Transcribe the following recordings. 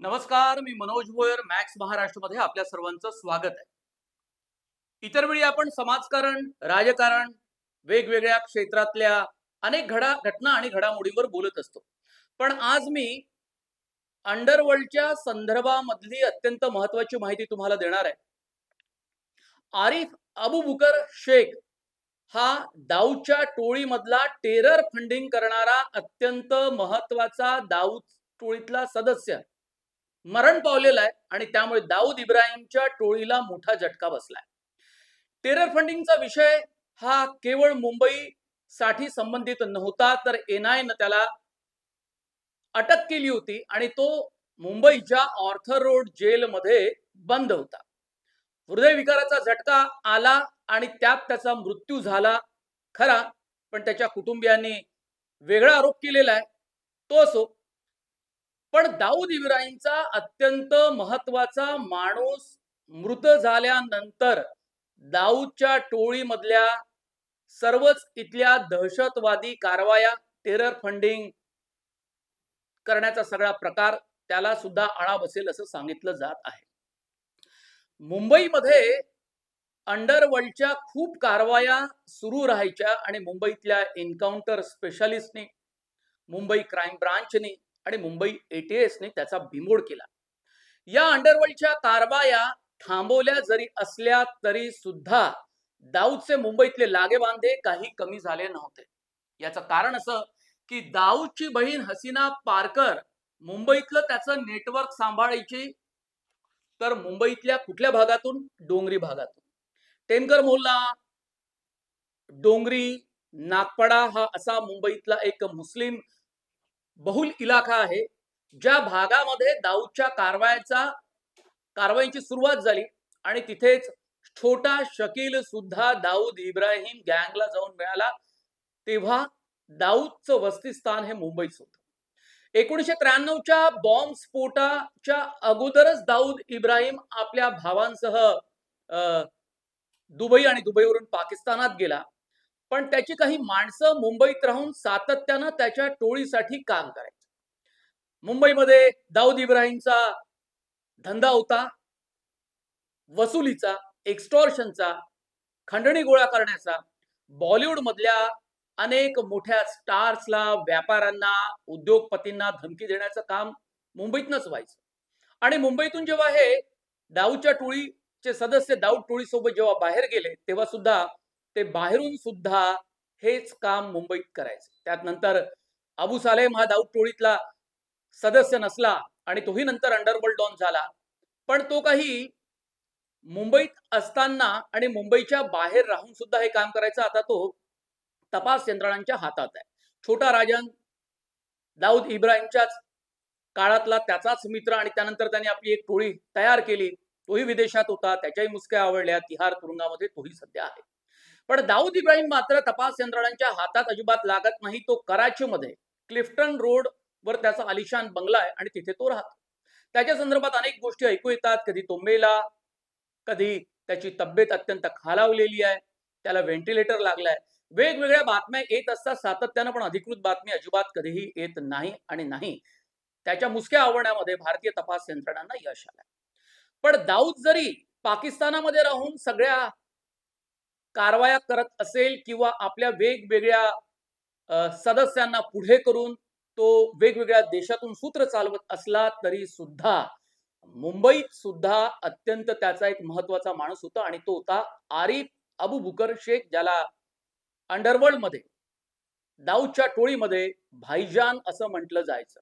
नमस्कार मी मनोज भोयर मॅक्स महाराष्ट्रमध्ये आपल्या सर्वांचं स्वागत आहे. इतर वेळी आपण समाजकारण राजकारण वेगवेगळ्या क्षेत्रातल्या अनेक घडा घटना आणि घडामोडींवर बोलत असतो. पण आज मी अंडरवर्ल्डच्या संदर्भामधली अत्यंत महत्वाची माहिती तुम्हाला देणार आहे. आरिफ अबू बुकर शेख हा दाऊदच्या टोळीमधला टेरर फंडिंग करणारा अत्यंत महत्त्वाचा दाऊद टोळीतला सदस्य मरण पावलेला आहे आणि त्यामुळे दाऊद इब्राहिमच्या टोळीला मोठा झटका बसलाय. टेरर फंडिंगचा विषय हा केवळ मुंबई साठी संबंधित नव्हता तर एनआयनं त्याला अटक केली होती आणि तो मुंबईच्या ऑर्थर रोड जेलमध्ये बंद होता. हृदयविकाराचा झटका आला आणि त्यात त्याचा मृत्यू झाला. खरा पण त्याच्या कुटुंबियांनी वेगळा आरोप केलेला आहे. तो असो पण दाऊद इब्राहिमचा अत्यंत महत्त्वाचा माणूस मृत झाल्यानंतर दाऊदच्या टोळीमधल्या सर्वच इथल्या दहशतवादी कारवाया टेरर फंडिंग करण्याचा सगळा प्रकार त्याला सुद्धा आळा बसेल असं सांगितलं जात आहे. मुंबईमध्ये अंडरवर्ल्डच्या खूप कारवाया सुरू राहायच्या आणि मुंबईतल्या एन्काउंटर स्पेशालिस्टनी मुंबई क्राईम ब्रांचनी आणि मुंबई एटीएसने त्याचा बिमोड केला. या अंडरवर्ल्डच्या कारवाया थांबवल्या जरी असल्या तरी सुद्धा दाऊदचे मुंबईतले लागेबांधे काही कमी झाले नव्हते. याचं कारण असं की दाऊदची बहीण हसीना पारकर मुंबईतलं त्याचं नेटवर्क सांभाळायची तर मुंबईतल्या कुठल्या भागातून? डोंगरी भागातून. टेनकर मोहल्ला डोंगरी नागपडा हा असा मुंबईतला एक मुस्लिम बहुल इलाका आहे. ज्या भागामध्ये दाऊदच्या कारवायाचा कारवाईची सुरुवात झाली आणि तिथेच छोटा शकील सुद्धा दाऊद इब्राहिम गँगला जाऊन मिळाला तेव्हा दाऊदचं वस्तीस्थान हे मुंबईच होत. एकोणीशे त्र्याण्णवच्या बॉम्ब स्फोटाच्या अगोदरच दाऊद इब्राहिम आपल्या भावांसह दुबई आणि दुबईवरून पाकिस्तानात गेला. पण त्याची काही माणसं मुंबईत राहून सातत्यानं त्याच्या टोळीसाठी काम करायची. मुंबईमध्ये दाऊद इब्राहिमचा धंदा होता. वसुलीचा एक्स्टॉर्शनचा खंडणी गोळा करण्याचा. बॉलिवूड मधल्या अनेक मोठ्या स्टार्सला व्यापाऱ्यांना उद्योगपतींना धमकी देण्याचं काम मुंबईतनच व्हायचं. आणि मुंबईतून जेव्हा हे दाऊदच्या टोळीचे सदस्य दाऊद टोळीसोबत जेव्हा बाहेर गेले तेव्हा सुद्धा ते बाहेरून सुद्धा हेच काम मुंबईत करायचे. त्यात नंतर अबू सालेम हा दाऊद टोळीतला सदस्य नसला आणि तोही नंतर अंडरवर्ल्ड डॉन झाला. पण तो काही मुंबईत असताना आणि मुंबईच्या बाहेर राहून सुद्धा हे काम करायचं आता तो तपास यंत्रणांच्या हातात आहे. छोटा राजन दाऊद इब्राहिमच्याच काळातला त्याचाच मित्र आणि त्यानंतर त्याने आपली एक टोळी तयार केली. तोही विदेशात होता त्याच्याही मुसक्या आवडल्या तिहार तुरुंगामध्ये तोही सध्या आहे. पण दाऊद इब्राहिम मात्र तपास यंत्रणांच्या हातात अजिबात लागत नाही तो कराचीमध्ये क्लिफ्टन रोड वर त्याचा आलिशान बंगला आहे आणि तिथे तो राहतो. त्याच्या संदर्भात अनेक गोष्टी ऐकू येतात. कधी तो मेला कधी त्याची तब्येत अत्यंत खालावलेली आहे त्याला व्हेंटिलेटर लागलाय. वेगवेगळ्या बातम्या येत असतात. सातत्यानं पण अधिकृत बातमी अजिबात कधीही येत नाही आणि नाही. त्याच्या मुसक्या आवडण्यामध्ये भारतीय तपास यंत्रणांना यश आलंय. पण दाऊद जरी पाकिस्तानामध्ये राहून सगळ्या कारवाया करत असेल किंवा आपल्या वेगवेगळ्या सदस्यांना पुढे करून तो वेगवेगळ्या देशातून सूत्र चालवत असला तरी सुद्धा मुंबईत सुद्धा अत्यंत त्याचा एक महत्त्वाचा माणूस होता आणि तो होता आरिफ अबू बुकर शेख ज्याला अंडरवर्ल्डमध्ये दाऊदच्या टोळीमध्ये भाईजान असं म्हटलं जायचं.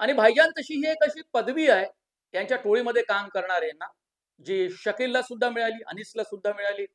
आणि भाईजान तशी ही एक अशी पदवी आहे यांच्या टोळीमध्ये काम करणाऱ्यांना जी शकीलला सुद्धा मिळाली अनिसला सुद्धा मिळाली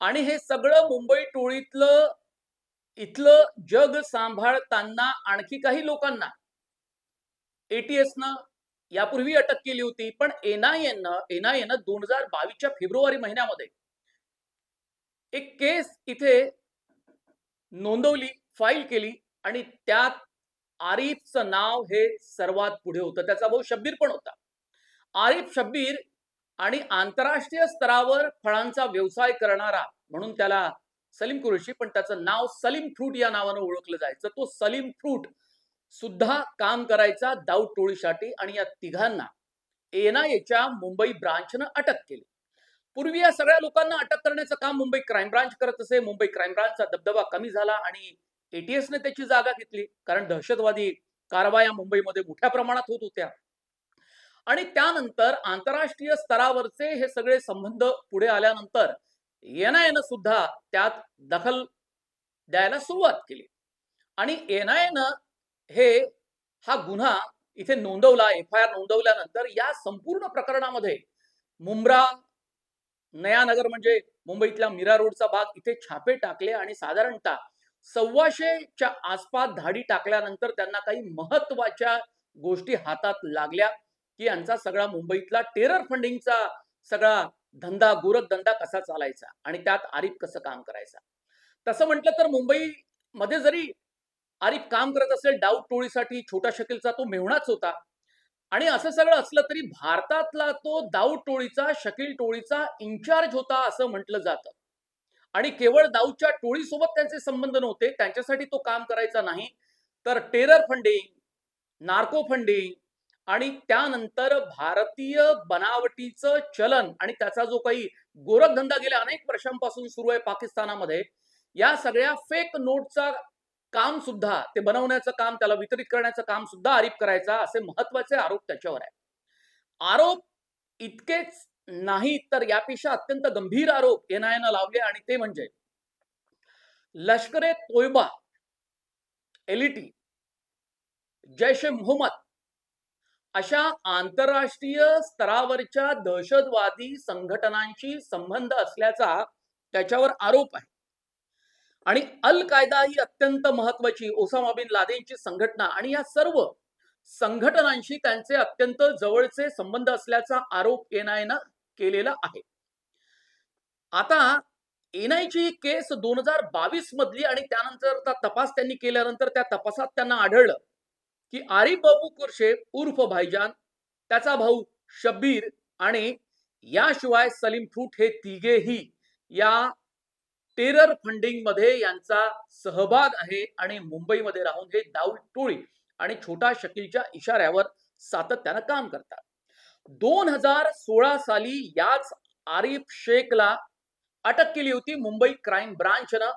आणि हे सगळं मुंबई टोळीतलं इथलं जग सांभाळताना आणखी काही लोकांना एटीएस न यापूर्वी अटक केली होती पण एनआयएनं एनआयएनं दोन हजार बावीसच्या फेब्रुवारी महिन्यामध्ये एक केस इथे नोंदवली फाईल केली आणि त्यात आरिफचं नाव हे सर्वात पुढे होतं. त्याचा भाऊ शब्बीर पण होता. आरिफ शब्बीर आणि आंतरराष्ट्रीय स्तरावर फळांचा व्यवसाय करणारा म्हणून त्याला सलीम कुरेशी पण त्याचं नाव सलीम फ्रूट या नावानं ओळखलं जायचं. तो सलीम फ्रूट सुद्धा काम करायचा दाऊद टोळीसाठी आणि या तिघांना एनआयएच्या मुंबई ब्रांचनं अटक केली. पूर्वी या सगळ्या लोकांना अटक करण्याचं काम मुंबई क्राईम ब्रांच करत असे. मुंबई क्राईम ब्रांचचा दबदबा कमी झाला आणि एटीएसने त्याची जागा घेतली. कारण दहशतवादी कारवाया मुंबईमध्ये मोठ्या प्रमाणात होत होत्या. आणि त्यानंतर आंतरराष्ट्रीय स्तरावरचे हे सगळे संबंध पुढे आल्यानंतर एनआयएनं सुद्धा त्यात दखल द्यायला सुरुवात केली. आणि एनआयएनं हे हा गुन्हा इथे नोंदवला एफ आय आर नोंदवल्यानंतर या संपूर्ण प्रकरणामध्ये मुंब्रा नयानगर म्हणजे मुंबईतल्या मीरा रोडचा भाग इथे छापे टाकले आणि साधारणतः सव्वाशेच्या आसपास धाडी टाकल्यानंतर त्यांना काही महत्त्वाच्या गोष्टी हातात लागल्या. की यांचा सगळा मुंबईतला टेरर फंडिंगचा सगळा धंदा गोरखधंदा कसा चालायचा आणि त्यात आरिफ कसं काम करायचा? तसं म्हटलं तर मुंबईमध्ये जरी आरिफ काम करत असेल डाऊट टोळीसाठी छोटा शकीलचा तो मेहणाच होता. आणि असं सगळं असलं तरी भारतातला तो दाऊद टोळीचा शकील टोळीचा इन्चार्ज होता असं म्हटलं जातं. आणि केवळ दाऊदच्या टोळीसोबत त्यांचे संबंध नव्हते त्यांच्यासाठी तो काम करायचा नाही. तर टेरर फंडिंग नार्को फंडिंग आणि त्यानंतर भारतीय बनावटीचं चलन आणि त्याचा जो काही गोरखधंदा गेल्या अनेक वर्षांपासून सुरू आहे पाकिस्तानामध्ये या सगळ्या फेक नोटचा काम सुद्धा ते बनवण्याचं काम त्याला वितरित करण्याचं काम सुद्धा आरोप करायचा असे महत्त्वाचे आरोप त्याच्यावर आहे आरोप इतकेच नाही तर यापेक्षा अत्यंत गंभीर आरोप एनआयनं लावले आणि ते म्हणजे लष्कर ए तोयबा एलिटी जैश ए मोहम्मद अशा आंतरराष्ट्रीय स्तरावरच्या दहशतवादी संघटनांशी संबंध असल्याचा त्याच्यावर आरोप आहे. आणि अल कायदा ही अत्यंत महत्वाची ओसामा बिन लादेनची संघटना आणि या सर्व संघटनांशी त्यांचे अत्यंत जवळचे संबंध असल्याचा आरोप एनआयनं केलेला आहे. आता एनआयची ही केस दोन हजार बावीस मधली आणि त्यानंतर तपास त्यांनी केल्यानंतर त्या तपासात त्यांना आढळलं. की आरिफ बाबू कुरशे उर्फ भाईजान त्याचा भाऊ शब्बीर आणि याशिवाय सलीम ठूट हे तिघेही या टेरर फंडिंगमध्ये यांचा सहभाग आहे आणि मुंबईमध्ये राहून हे दाऊद टोळी आणि छोटा शकीलच्या इशाऱ्यावर सातत्यानं काम करतात. दोन हजार सोळा साली याच आरिफ शेखला अटक केली होती मुंबई क्राईम ब्रांचनं.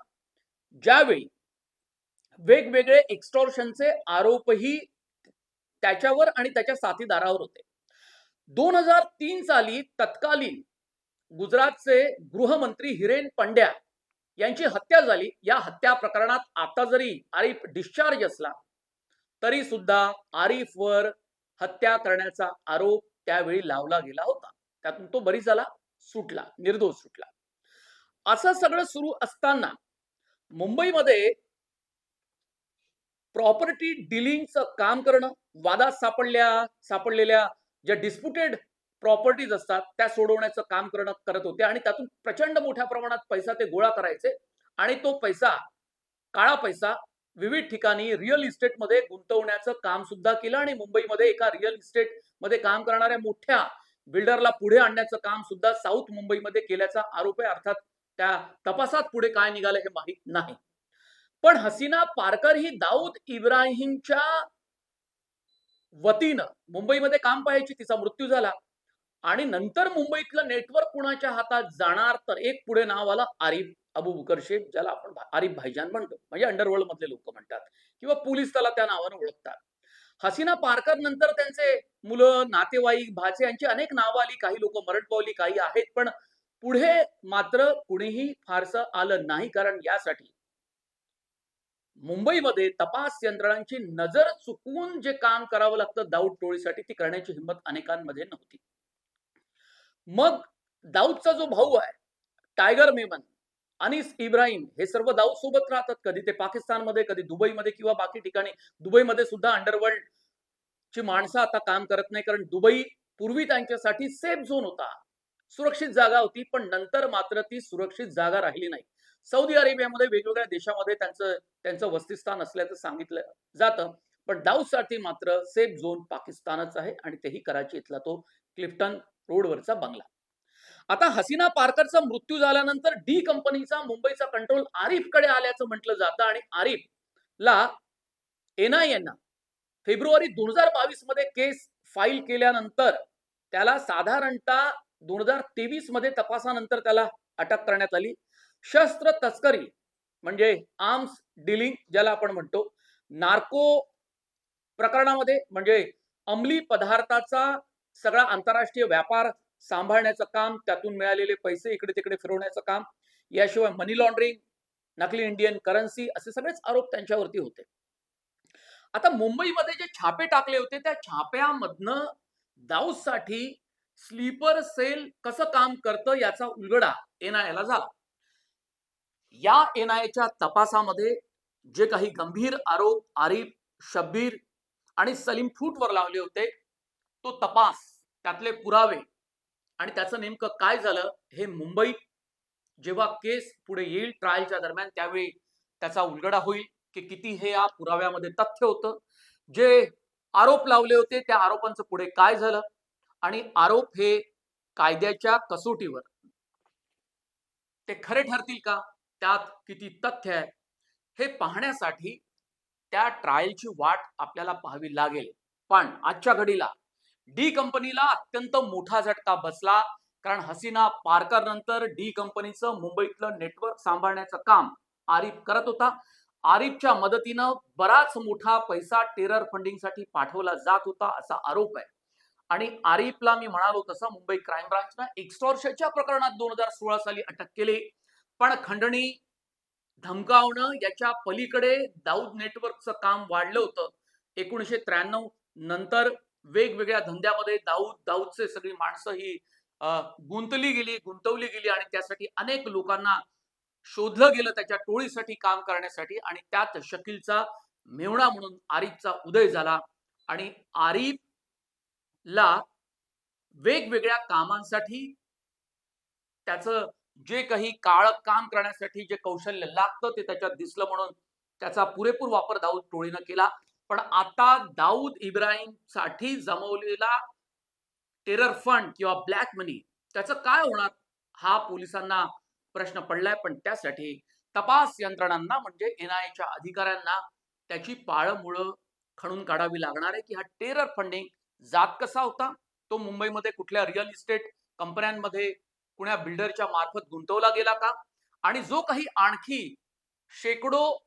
ज्यावेळी वेगवेगळे एक्स्टॉर्शनचे आरोपही त्याच्यावर आणि त्याच्या साथीदारावर होते. दोन हजार तीन साली तत्कालीन गुजरातचे गृहमंत्री हिरेन पंड्या यांची हत्या झाली. या हत्या प्रकरणात आता जरी आरिफ डिस्चार्ज असला तरी सुद्धा आरिफवर हत्या करण्याचा आरोप त्यावेळी लावला गेला होता. त्यातून तो बरी झाला सुटला निर्दोष सुटला. असं सगळं सुरू असताना मुंबईमध्ये प्रॉपर्टी डिलिंगचं काम करणं वादात सापडल्या सापडलेल्या ज्या डिस्प्युटेड प्रॉपर्टीज असतात त्या सोडवण्याचं काम करणं करत होते आणि त्यातून प्रचंड मोठ्या प्रमाणात पैसा ते गोळा करायचे आणि तो पैसा काळा पैसा विविध ठिकाणी रिअल इस्टेटमध्ये गुंतवण्याचं काम सुद्धा केलं आणि मुंबईमध्ये एका रिअल इस्टेटमध्ये काम करणाऱ्या मोठ्या बिल्डरला पुढे आणण्याचं काम सुद्धा साऊथ मुंबईमध्ये केल्याचा आरोप आहे. अर्थात त्या तपासात पुढे काय निघालं हे माहीत नाही. पण हसीना पारकर ही दाऊद इब्राहिमच्या वतीनं मुंबईमध्ये काम पाहायची तिचा मृत्यू झाला. आणि नंतर मुंबईतलं नेटवर्क कुणाच्या हातात जाणार तर एक पुढे नाव आलं आरिफ अबू बुकर शेख ज्याला आपण आरिफ भाईजान म्हणतो. म्हणजे अंडरवर्ल्ड मधले लोक म्हणतात. किंवा पोलीस त्याला त्या नावानं ओळखतात. हसीना पारकर नंतर त्यांचे मुलं नातेवाईक भाचे यांची अनेक नावं आली. काही लोक मरण पावली काही आहेत. पण पुढे मात्र कुणीही फारसं आलं नाही. कारण यासाठी मुंबईमध्ये तपास यंत्रणांची नजर चुकवून जे काम करावं लागतं दाऊद टोळीसाठी ती करण्याची हिंमत अनेकांमध्ये नव्हती. मग दाऊदचा जो भाऊ आहे टायगर मेमन अनिस इब्राहिम हे सर्व दाऊद सोबत राहतात. कधी ते पाकिस्तानमध्ये कधी दुबईमध्ये किंवा बाकी ठिकाणी. दुबईमध्ये सुद्धा अंडरवर्ल्ड ची माणसं आता काम करत नाही कारण दुबई पूर्वी त्यांच्यासाठी सेफ झोन होता. सुरक्षित जागा होती पण नंतर मात्र ती सुरक्षित जागा राहिली नाही. सौदी अरेबियामध्ये वेगवेगळ्या देशामध्ये त्यांचं त्यांचं वस्तिस्थान असल्याचं सांगितलं जातं. पण दाऊदसाठी मात्र सेफ झोन पाकिस्तानच आहे आणि तेही कराची इथला तो क्लिफ्टन रोडवरचा बंगला. आता हसीना पारकरचा मृत्यू झाल्यानंतर डी कंपनीचा मुंबईचा कंट्रोल आरिफकडे आल्याचं म्हटलं जातं आणि आरिफला एनआयएनं फेब्रुवारी दोन हजार बावीसमध्ये केस फाईल केल्यानंतर त्याला साधारणतः दोन हजार तेवीसमध्ये तपासानंतर त्याला अटक करण्यात आली. शस्त्र तस्करी म्हणजे आर्म्स डिलिंग ज्याला आपण म्हणतो. नार्को प्रकरणामध्ये म्हणजे अंमली पदार्थाचा सगळा आंतरराष्ट्रीय व्यापार सांभाळण्याचं काम त्यातून मिळालेले पैसे इकडे तिकडे फिरवण्याचं काम याशिवाय मनी लॉन्ड्रिंग नकली इंडियन करन्सी असे सगळेच आरोप त्यांच्यावरती होते. आता मुंबईमध्ये जे छापे टाकले होते त्या छाप्यामधनं दाऊदसाठी स्लीपर सेल कसं काम करतं याचा उलगडा एनआयला झाला. या एनआयच्या तपासामध्ये जे काही गंभीर आरोप आरिफ शब्बीर आणि सलीम फूटवर लावले होते तो तपास त्यातले पुरावे आणि त्याचं नेमकं काय झालं हे मुंबईत जेव्हा केस पुढे येईल ट्रायलच्या दरम्यान त्यावेळी त्याचा उलगडा होईल की किती हे या पुराव्यामध्ये तथ्य होतं. जे आरोप लावले होते त्या आरोपांचं पुढे काय झालं आणि आरोप हे कायद्याच्या कसोटीवर. ते खरे ठरतील का? त्यात किती तथ्य आहे हे पाहण्यासाठी त्या ट्रायलची वाट आपल्याला पाहावी लागेल. पण आजच्या घडीला डी कंपनीला अत्यंत मोठा झटका बसला कारण हसीना पारकर नंतर डी कंपनीचं मुंबईतलं नेटवर्क सांभाळण्याचं काम आरिफ करत होता. आरिफच्या मदतीनं बराच मोठा पैसा टेरर फंडिंगसाठी पाठवला जात होता असा आरोप आहे. आणि आरिफला मी म्हणालो तसं मुंबई क्राईम ब्रांचनं एक्स्टॉर्शनच्या प्रकरणात दोन हजार सोळा साली अटक केली. पण खंडणी धमकावणं याच्या पलीकडे दाऊद नेटवर्कचं काम वाढलं होतं. एकोणीसशे त्र्याण्णव नंतर वेगवेगळ्या धंद्यामध्ये दाऊद दाऊदचे सगळी माणसं ही गुंतली गेली गुंतवली गेली आणि त्यासाठी अनेक लोकांना शोधलं गेलं त्याच्या टोळीसाठी काम करण्यासाठी आणि त्यात शकीलचा मेवणा म्हणून आरिफचा उदय झाला आणि आरिफला वेगवेगळ्या कामांसाठी त्याचं जे काही काळ काम करण्यासाठी जे कौशल्य लागतं ते त्याच्यात दिसलं म्हणून त्याचा पुरेपूर वापर दाऊद टोळीनं केला. पण आता दाऊद इब्राहिमसाठी जमवलेला टेरर फंड किंवा ब्लॅक मनी त्याचं काय होणार? हा पोलिसांना प्रश्न पडलाय. पण त्यासाठी तपास यंत्रणांना म्हणजे एनआयच्या अधिकाऱ्यांना त्याची पाळमुळं खणून काढावी लागणार आहे की हा टेरर फंडिंग जात कसा होता? तो मुंबईमध्ये कुठल्या रिअल इस्टेट कंपन्यांमध्ये कुण्या बिल्डरच्या मार्फत गुंतवला गेला का? आणि जो काही आणखी शेकडो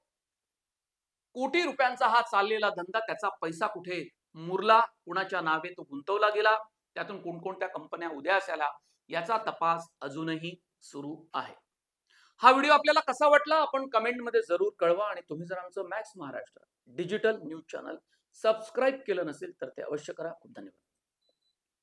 कोटी रुपयांचा हा चाललेला धंदा त्याचा पैसा कुठे मुरला? कुणाच्या नावे तो गुंतवला गेला? त्यातून कोणकोणत्या कंपन्या उद्या आल्या याचा तपास अजूनही सुरू आहे. हा व्हिडिओ आपल्याला कसा वाटला? आपण कमेंटमध्ये जरूर कळवा आणि तुम्ही जर आमचं Max Maharashtra digital news channel subscribe केलं नसेल तर ते अवश्य करा. खूप धन्यवाद.